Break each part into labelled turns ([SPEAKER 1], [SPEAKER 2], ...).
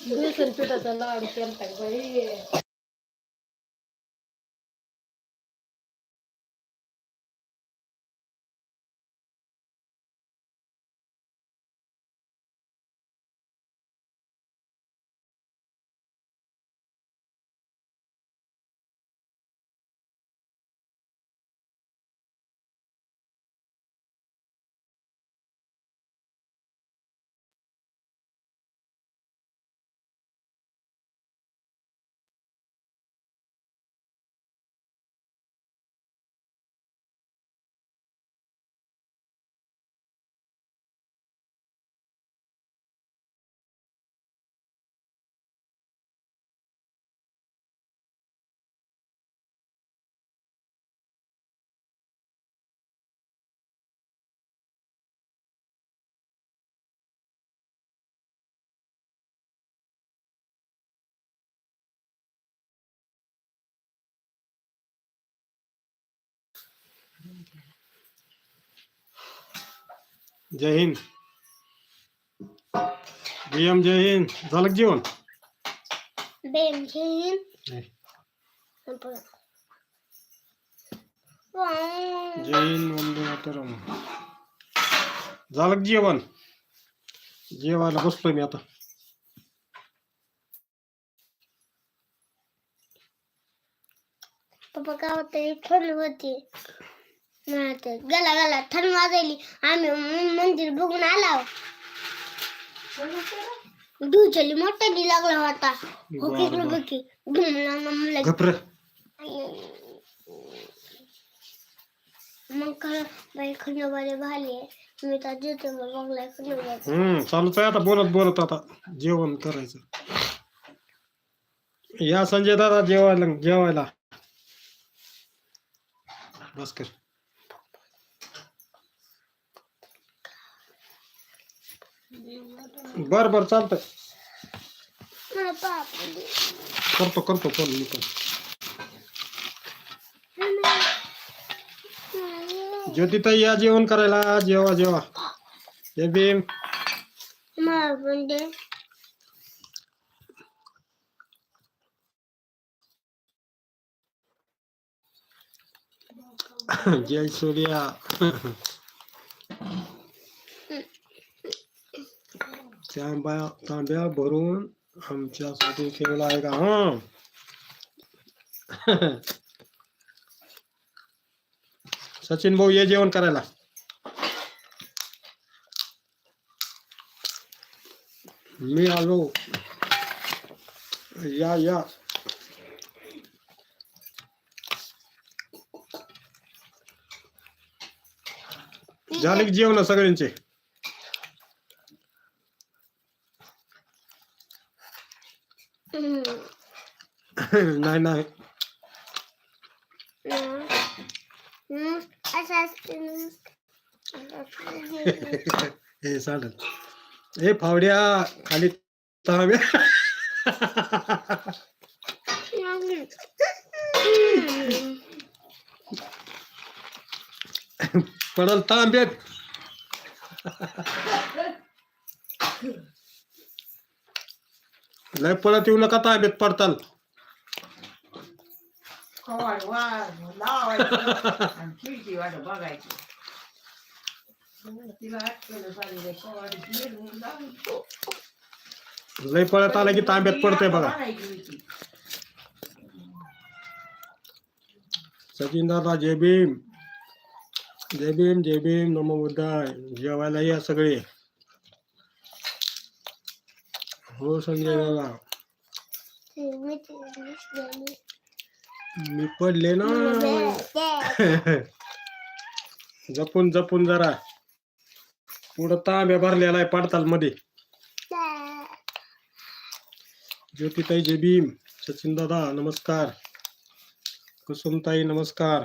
[SPEAKER 1] बेसन पिठाचा लाडू केलता बाई
[SPEAKER 2] जय हिंद। भीम जय हिंद। झालं जेवण
[SPEAKER 3] घेईन
[SPEAKER 2] नाही.
[SPEAKER 3] वाव.
[SPEAKER 2] जय हिंद वंदे मातरम। झालं जेवण जेवायला बसलोय मी आता।
[SPEAKER 3] पप्पा गावात तरी ठरली होती। गला गला थंड वाजवली आम्ही मंदिर बघून आलो. दुचली मोठ्यानी लागला होता. हो की
[SPEAKER 2] बरं, बरं.
[SPEAKER 3] बघी. घुमला म्हणलं
[SPEAKER 2] घपर
[SPEAKER 3] मग खरं बाई खंडोबारी भाली. मी तर देतो मग बघलाय खंडोबाचं.
[SPEAKER 2] हम्म चालूच आहे आता बोलत बोलत आता. जेवण करायचं. या संजय दादा जेवायला जेवायला. बस कर. बर बर
[SPEAKER 3] पाप
[SPEAKER 2] करतो करतो फोन मी पण. ज्योतिताई या जेवण करायला. जेवा जेवा. हे भीम. जय सूर्या. तांब्या तांब्या भरून आमच्यासाठी ठेवला आहे का हा सचिन भाऊ, ये जेवण करायला. मी आलो. या या. झाले की जेवण सगळ्यांचे? नाही नाही. हे चालेल. हे फावड्या खाली तांब्या पडल तांब्यात लय पडत येऊ नका तांब्यात पडताल.
[SPEAKER 1] कवाड वा लावायचं आणि खिडकी वाट बघायची तिला अटकलं चाललंय कवाड गेलं लावतो
[SPEAKER 2] लय पळत आला की तांब्यात पडतंय बघा.
[SPEAKER 1] होती.
[SPEAKER 2] सचिन दादा जय भीम. जय भीम जय भीम. नमो बुद्धाय. जेवायला या सगळे. हो संजय दादा. मी पडले ना. जपून जपून जरा. पुढं तांब्या भरलेला आहे पडताल मध्ये ज्योतिताई जय भीम सचिन दादा नमस्कार. कुसुमताई नमस्कार.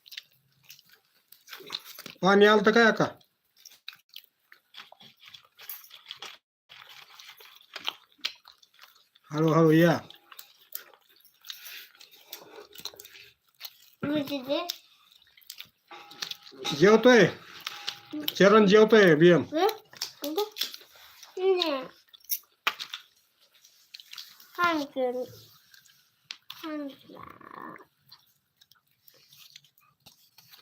[SPEAKER 3] पाणी
[SPEAKER 2] आलं तर काय का हळूहळू या. जेवतोय? चरण जेवतोय बियम you.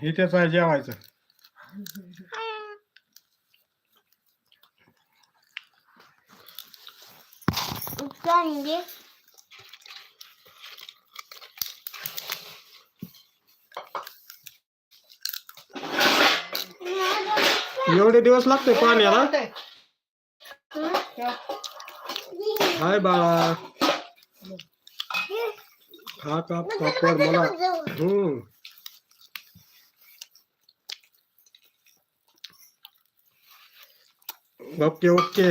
[SPEAKER 2] हे त्याचं आहे जेवायचं एवढे दिवस लागते पाण्याला हाय बाळा. हा का पापड मला. हम्म. ओके ओके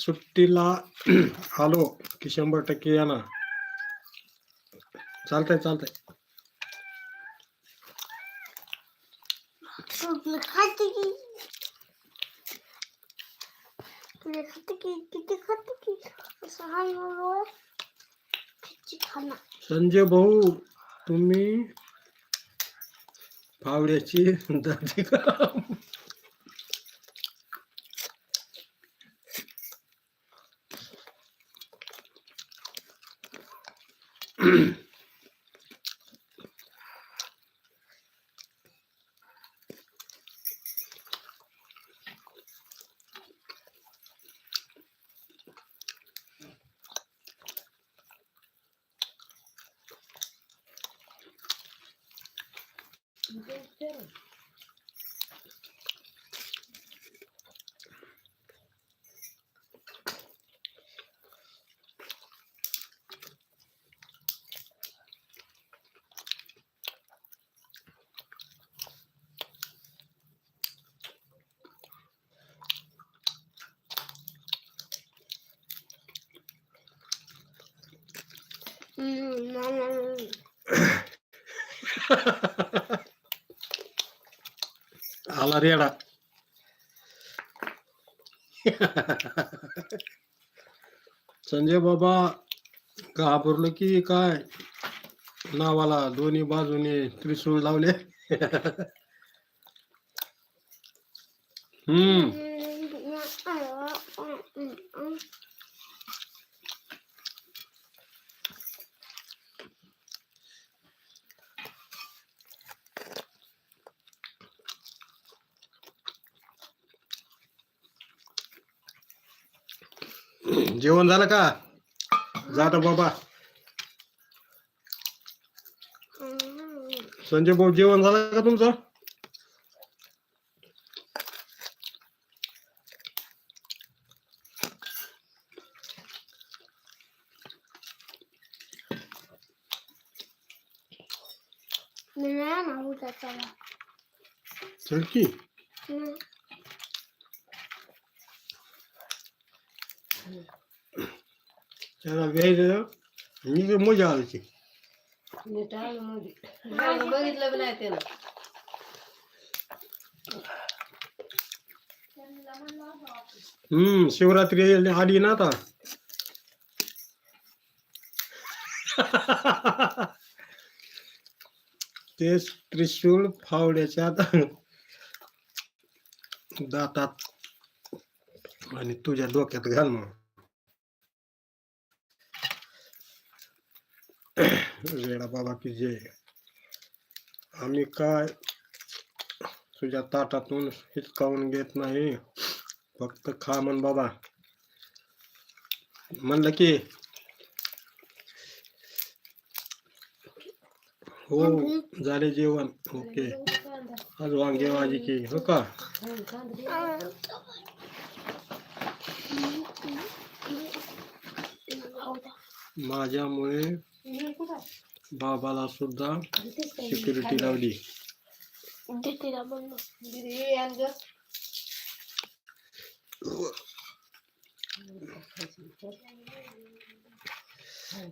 [SPEAKER 2] सुट्टीला आलो कि शंभर टक्के या ना चालतंय
[SPEAKER 3] चालतंय
[SPEAKER 2] संजय भाऊ तुम्ही फावड्याची दादी करा
[SPEAKER 3] Mm, no, no, no.
[SPEAKER 2] आला रेडा संजय बाबा घाबरलो की काय? नावाला दोन्ही बाजूने त्रिशूळ लावले. हम्म. जेवण झालं का? जाता बाबा. संजय भाऊ जेवण झालं का तुमचं?
[SPEAKER 3] चल
[SPEAKER 2] की. त्याला घ्यायचं मी तर मज़ा आली
[SPEAKER 4] बघितलं बी नाही त्यानं
[SPEAKER 2] हम्म शिवरात्री आली ना आता तेच त्रिशूळ फावड्याच्या दातात आणि तुझ्या डोक्यात घाल मग रेडा बाबा की जय आम्ही काय तुझ्या ताटातून हिसकावून घेत नाही फक्त खा म्हण बाबा म्हणलं की हो झाले जेवण ओके आज वांगे भाजी की हो का बाबाला सुद्धा सिक्युरिटी लावली.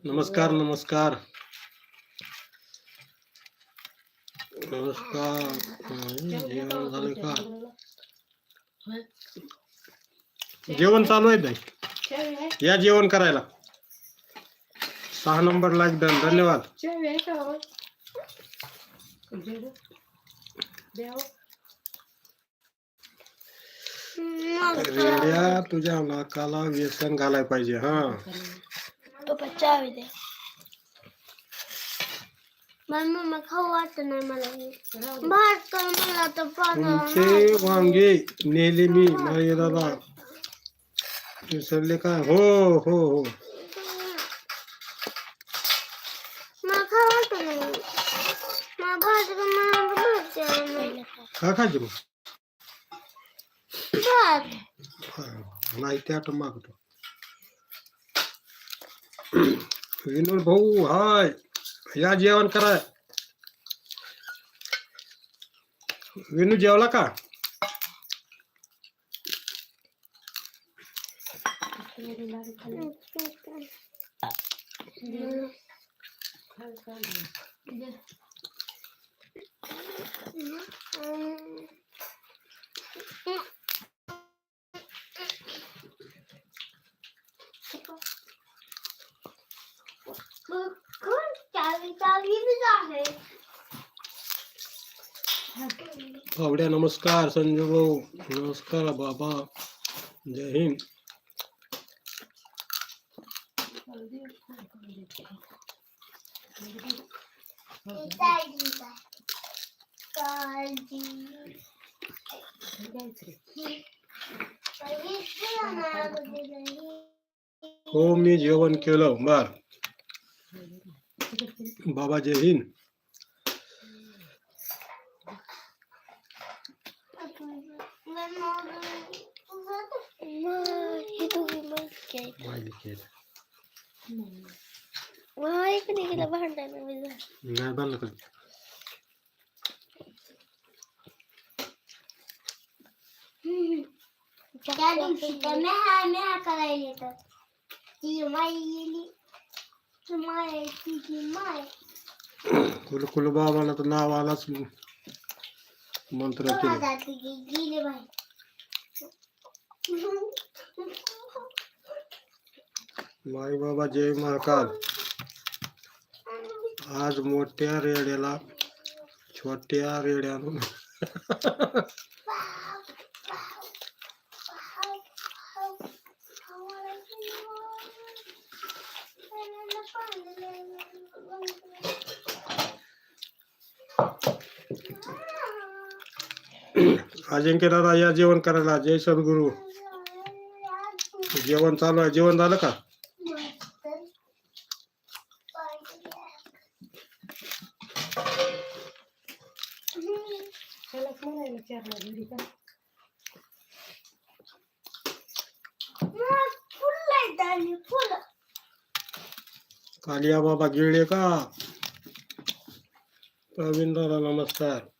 [SPEAKER 2] नमस्कार नमस्कार. नमस्कार. जेवन चालू
[SPEAKER 4] है
[SPEAKER 2] या जेवन करायला. सहा नंबर लाईक डन. धन्यवाद. रेड्या तुझ्या नाकाला व्यसन घालाय पाहिजे हा. तुमचे वांगे नेले मी माई विसरले काय हो हो हो.
[SPEAKER 3] मला खाऊ वाटत नाही मला भात कर मला भात जेवण
[SPEAKER 2] का खायचे मग? नाही ते आठ मागतो. विनोद भाऊ हाय. या जेवण कराय विनू जेवला का? हाँ, नमस्कार संजू भा नमस्कार बाबा जय हिंद। मी जेवण केलं. बर. बाबा जय हिंद. नाही बंद कर.
[SPEAKER 3] त्या दिवशी मेहा करायला येतात
[SPEAKER 2] कुल कुल बाबाला तर नाव आलाच मंत्र माई बाबा जय महाकाल. आज मोठ्या रेड्याला छोट्या रेड्यानं अजिंक्य दादा या जेवण करायला. जय सद्गुरू. जेवण चालू आहे. जेवण झालं का? कालिया बाबा गिळले का? प्रवीण दादा नमस्कार.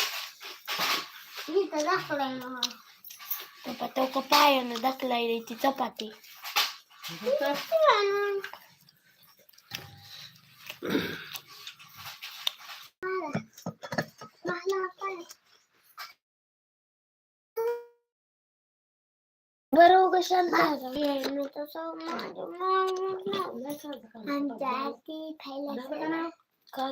[SPEAKER 5] तो का पायानं ढकलायला ती चपाती
[SPEAKER 3] मला काय
[SPEAKER 5] बरोबर
[SPEAKER 3] खायला
[SPEAKER 5] काय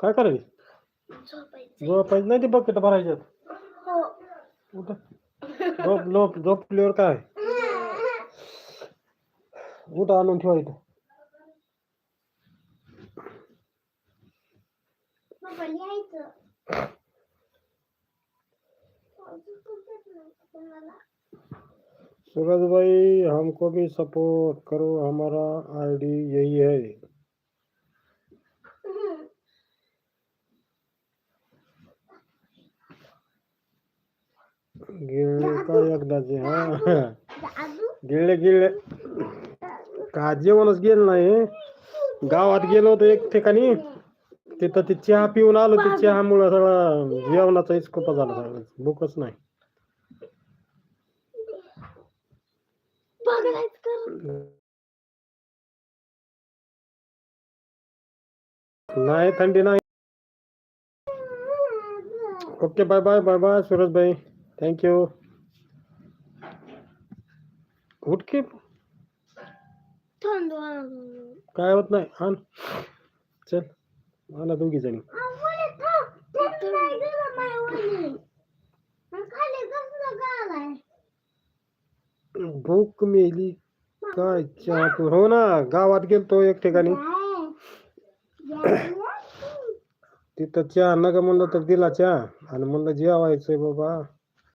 [SPEAKER 2] काय करायचं झोपायचं नाही ते बकेट भरायच्यात.
[SPEAKER 3] हो.
[SPEAKER 2] उठ. झोप झोप झोपल्यावर काय? उठ आणून ठेवा इथं.
[SPEAKER 3] बाबा लिहायचं
[SPEAKER 2] सूरज भाई हमको भी सपोर्ट करो हमारा आईडी यही है. गिळले का एकदाचे हा. गिळले गिळले का जेवणच गेलं नाही गावात गेलो होतो एक ठिकाणी. तिथं ते चहा पिऊन आलो ते चहामुळं सगळं जेवणाचा इस्कोपा झाला सगळं. भूकच नाही. नाही थंडी नाही. Okay bye bye bye bye Suraj भाई थँक्यू उठ की। काय होत नाही आण. चल मला दोघी जणी.
[SPEAKER 3] आहे
[SPEAKER 2] भूक मेली. काय हो ना गावात गेलतो एक ठिकाणी. तिथं चहा नका म्हणलं तर दिला चहा. आणि म्हणलं जेवायचंय बाबा.